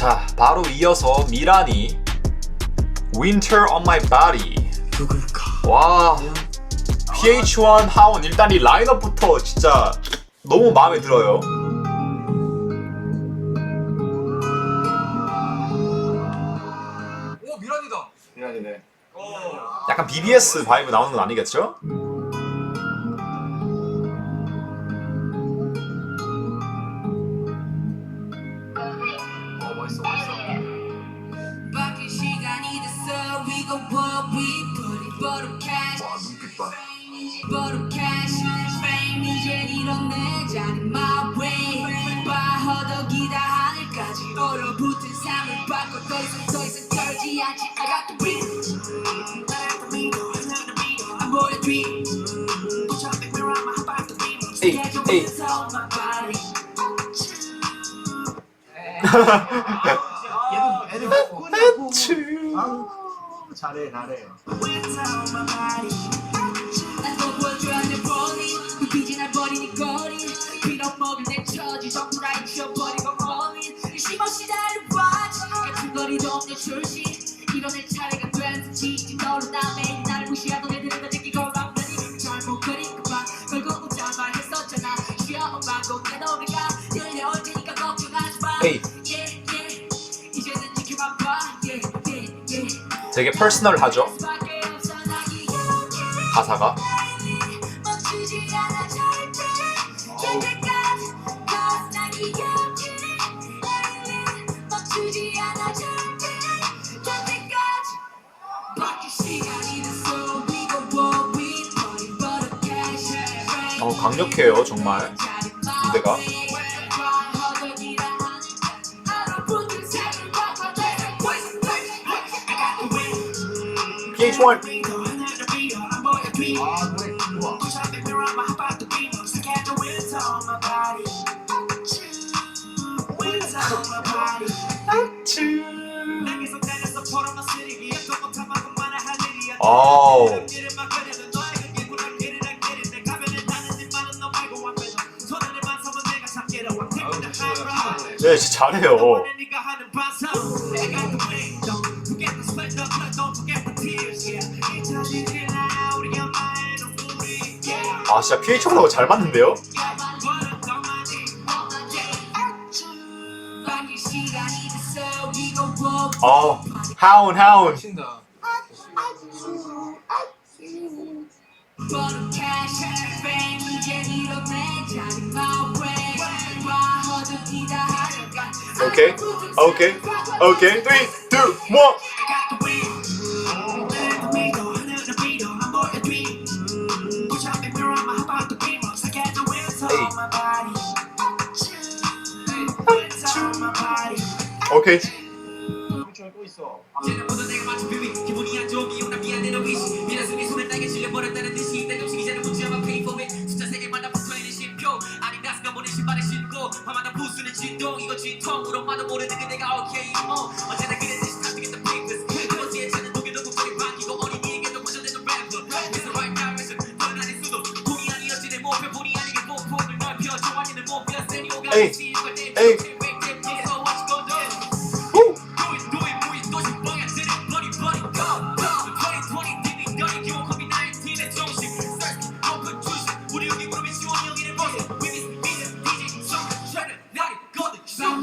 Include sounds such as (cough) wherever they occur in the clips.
자, 바로 이어서 미란이 Winter on My Body. 누굴까? 와, PH1 하원 일단 이 라인업부터 진짜 너무 마음에 들어요. 오 미란이다. 미란이네. 약간 BBS 바이브 나오는 건 아니겠죠? 됐어 We gon' what we put it 버릇 cash 와 눈빛 봐. 버릇 cash Fame 이제 이런 내 자리 my way 봐 허덕이다 하늘까지 얼어붙은 삶을 바꿔 더 이상 더 이상 떨지 않지 I got the beat I'm boy dream 에이, 에이. my body 얘도 애들 꾸냐고. (laughs) 잘해 잘해. 출시 이런 내 차례가 됐지 너로 나 매일 나를 무시하던 버린 버릇 cash 어, 강력해요, 정말. 무대가. PH1 아 노래 좋아. 아우. 네, 진짜 잘해요. 아, 진짜 PH1하고 잘 맞는데요? 아, 하운, 하운. 오케이, 오케이, 오케이. 3, 2, 1. 땅에 질려버렸다는 듯이 내정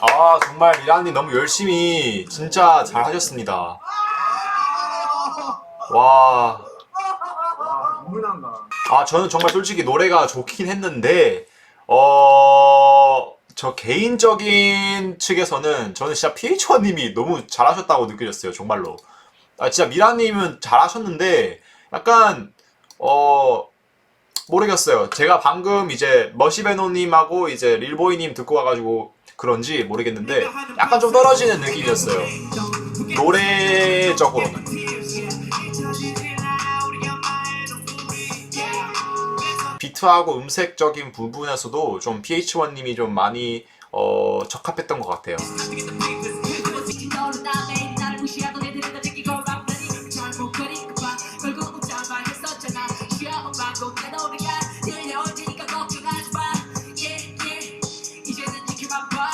아, 정말 미란님 너무 열심히 진짜 잘 하셨습니다. 와. 아 저는 정말 솔직히 노래가 좋긴 했는데, 어, 저 개인적인 측에서는 저는 진짜 PH1님이 너무 잘하셨다고 느껴졌어요, 정말로. 아, 진짜 미라님은 잘하셨는데, 약간, 어, 모르겠어요. 제가 방금 이제 머시베노님하고 이제 릴보이님 듣고 와가지고 그런지 모르겠는데 약간 좀 떨어지는 느낌이었어요. 노래적으로는. 비트하고 음색적인 부분에서도 좀 PH1님이 좀 많이 어, 적합했던 것 같아요.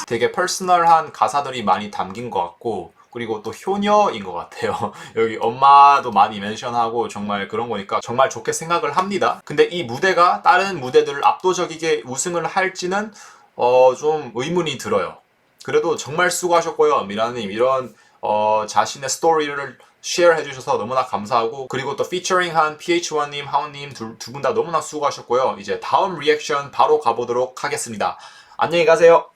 되게 퍼스널한 가사들이 많이 담긴 것 같고 그리고 또 효녀인 것 같아요. (laughs) 여기 엄마도 많이 멘션하고 정말 그런 거니까 정말 좋게 생각을 합니다. 근데 이 무대가 다른 무대들을 압도적이게 우승을 할지는 어, 좀 의문이 들어요. 그래도 정말 수고하셨고요. 미라님 이런 어, 자신의 스토리를 쉐어 해 주셔서 너무나 감사하고 그리고 또 피처링한 PH1님, 하운님 두 분 다 너무나 수고하셨고요. 이제 다음 리액션 바로 가보도록 하겠습니다. 안녕히 가세요.